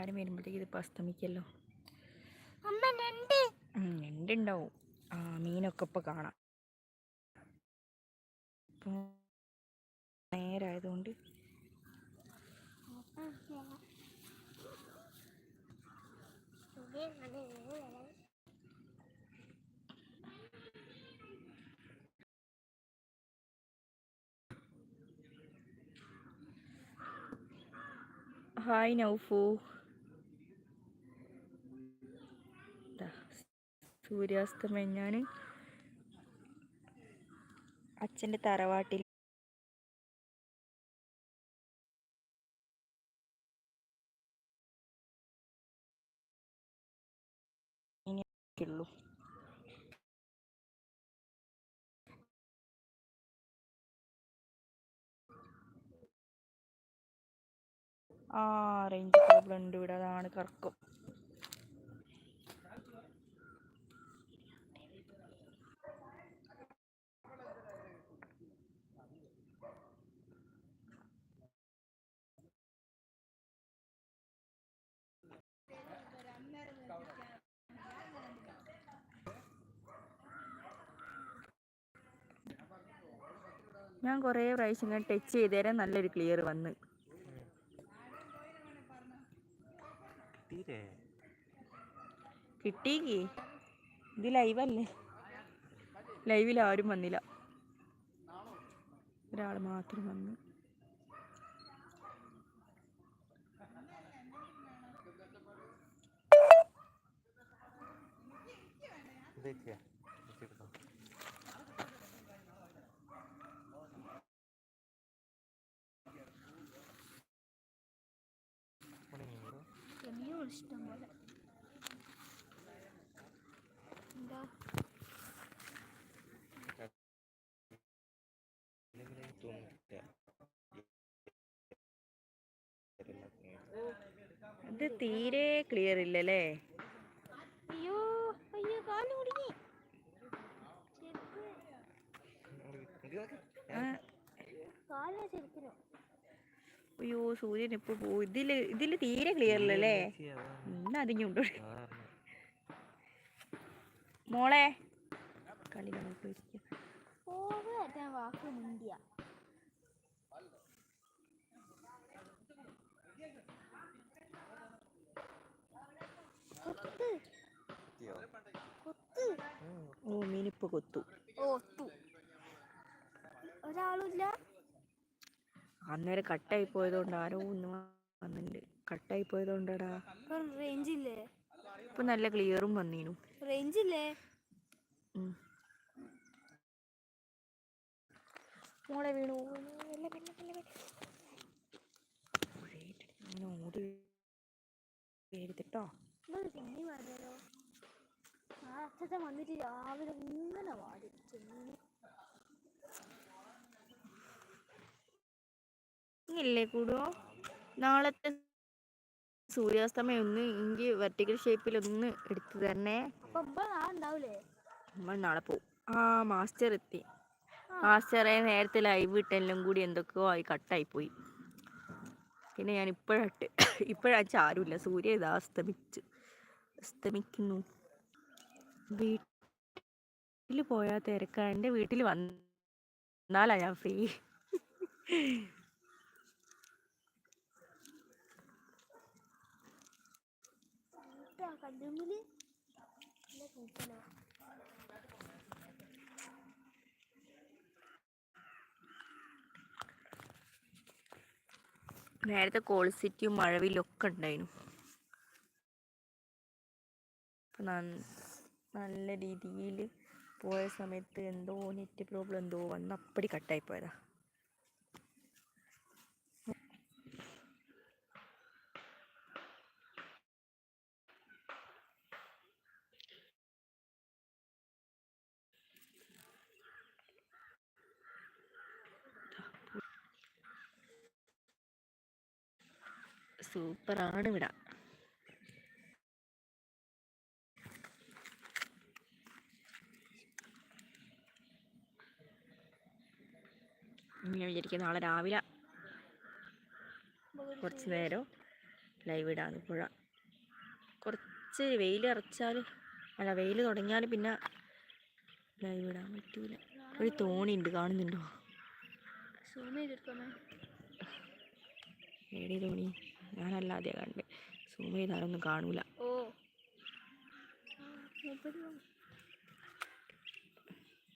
എല്ലാവരും വരുമ്പോഴത്തേക്ക് ഇതിപ്പോൾ അസ്തമിക്കല്ലോ ഞണ്ടുണ്ടാവും. ആ മീനൊക്കെ ഇപ്പോൾ കാണാം. നേരായതുകൊണ്ട്. ഹായ് നൗഫു. സൂര്യാസ്തമയം. ഞാൻ അച്ഛന്റെ തറവാട്ടിൽ ആ റേഞ്ച് പ്രോബ്ലം ഉണ്ട്. ഇവിടെ അതാണ് കറക്കം. ഞാൻ കുറേ പ്രാവശ്യം ഇങ്ങനെ ടച്ച് ചെയ്തേരം നല്ലൊരു ക്ലിയർ വന്ന്. കിട്ടി ഇത് ലൈവല്ലേ ലൈവിൽ ആരും വന്നില്ല. ഒരാൾ മാത്രം വന്നു. ഇതൊക്കെയാ ഇഷ്ടം പോലെ എന്താ. ഇത് തീരെ ക്ലിയർ ഇല്ലല്ലേ? അയ്യോ അയ്യോ കാൽ കുടുങ്ങി. കാൽ ചെരുപ്പിനോ? അയ്യോ സൂര്യൻ ഇപ്പൊ പോകും ഇതിൽ ഇതിൽ തീരെ ക്ലിയർ അല്ലേ. ഇന്ന് കാരണം മോളെ കളി പോയിരിക്കും. ഓ മീനിപ്പ് കൊത്തു ഒരാളുമില്ല അന്നേരം കട്ടായി പോയതുകൊണ്ട് ആരോ ഒന്ന് വന്നിട്ടുണ്ട് കട്ടായി പോയതുകൊണ്ടടാ. റേഞ്ച് ഇല്ലേ ഇപ്പൊ നല്ല ക്ലിയറും വന്നീനു. റേഞ്ച് ഇല്ലേ മോളെ വീണു. ഓടി അച്ഛൻ വന്നിട്ട് രാവിലെ ഇങ്ങനെ വാടി. ചെമ്മീൻ ഇല്ലേ കൂടുവോ നാളത്തെ സൂര്യാസ്തമയം ഒന്ന് ഇങ്കി വെർട്ടിക്കൽ ഷേപ്പിൽ ഒന്ന് എടുത്തു തന്നെ നമ്മൾ നാളെ പോവും. ആ മാസ്റ്റർ എത്തി. മാസ്റ്ററെ നേരത്തെ ലൈവ് ഇട്ടെല്ലാം കൂടി എന്തൊക്കെയോ ആയി കട്ടായി പോയി. പിന്നെ ഞാൻ ഇപ്പോഴട്ട് ഇപ്പോഴാച്ച ആരുമില്ല സൂര്യ ഇതാ അസ്തമിച്ച് അസ്തമിക്കുന്നു. വീട്ടിൽ പോയാ തിരക്കാണ് എന്റെ വീട്ടിൽ വന്നാലാ ഞാൻ ഫ്രീ കല്ലുമ്മിൽ നല്ല കൂട്ടലോ നേരത്തെ കോൾസിറ്റിയും മഴവിലും ഒക്കെ ഉണ്ടായിരുന്നു. ഇപ്പൊ നല്ല രീതിയിൽ പോയ സമയത്ത് എന്തോ നെറ്റ് പ്രോബ്ലം എന്തോ വന്ന് അപ്പടി കട്ടായി പോയതാ. സൂപ്പറാണ് ഇവിടെ. ഞാൻ വിചാരിക്കും നാളെ രാവിലെ കുറച്ച് നേരം ലൈവ് ഇടാന്ന് പുഴ. കുറച്ച് വെയിൽ ഇറച്ചാൽ അല്ല വെയിൽ തുടങ്ങിയാൽ പിന്നെ ലൈവ് ഇടാൻ പറ്റൂല. ഒരു തോണി ഉണ്ട് കാണുന്നുണ്ടോ? സൂം ചെയ്തെടുക്കാമേ. ഏടി തോണി? ഞാനല്ലാതെ കണ്ട്. സൂം ചെയ്താലൊന്നും കാണൂല. ഓ.